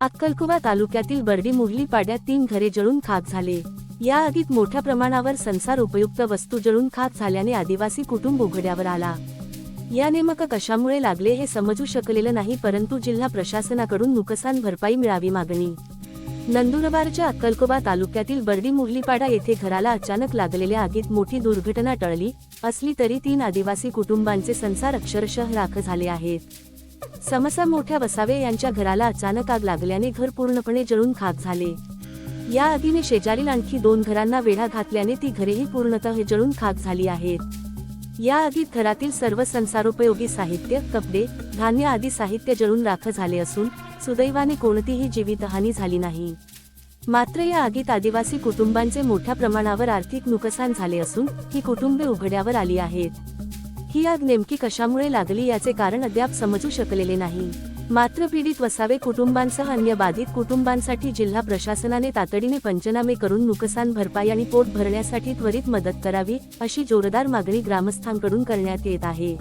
अक्कलकुवा तालुक्यातील बर्डी मुरली पाड्यात तीन घरे जळून खाक झाले. या आगीत मोठ्या प्रमाणावर संसार उपयुक्त वस्तू जळून खाक झाल्याने आदिवासी कुटुंब उघड्यावर आला. या नेमकं कशामुळे लागले हे समजू शकलेलं नाही परंतु जिल्हा प्रशासनाकडून नुकसान भरपाई मिळावी मागणी. नंदुरबारच्या अक्कलकोबा तालुक्यातील बर्डी मुरलीपाडा येथे घराला अचानक लागलेल्या आगीत मोठी दुर्घटना टळली असली तरी तीन आदिवासी कुटुंबांचे संसार अक्षरशः राख झाले आहेत. समसा मोठ्या वसावे यांच्या घराला अचानक आग लागल्याने घर पूर्णपणे जळून खाक झाले. या आगीने शेजारील आणखी दोन घरांना वेढा घातल्याने ती घरेही पूर्णतः जळून खाक झाली आहेत. या आगीत घरातील सर्व संसारोपयोगी साहित्य कपडे धान्य आदी साहित्य जळून राख झाले असून सुदैवाने कोणतीही जीवितहानी झाली नाही. मात्र या आगीत आदिवासी कुटुंबांचे मोठ्या प्रमाणावर आर्थिक नुकसान झाले असून ही कुटुंबे उघड्यावर आली आहेत. ही आग नेमकी कशामुळे लागली याचे कारण अद्याप समजू शकलेले नाही. मात्र पीडित वसावे कुटुंबांसह अन्य बाधित कुटुंबांसाठी जिल्हा प्रशासनाने तातडीने पंचनामे करून नुकसान भरपाई आणि पोट भरण्यासाठी त्वरित मदत करावी अशी जोरदार मागणी ग्रामस्थांकडून करण्यात येत आहे.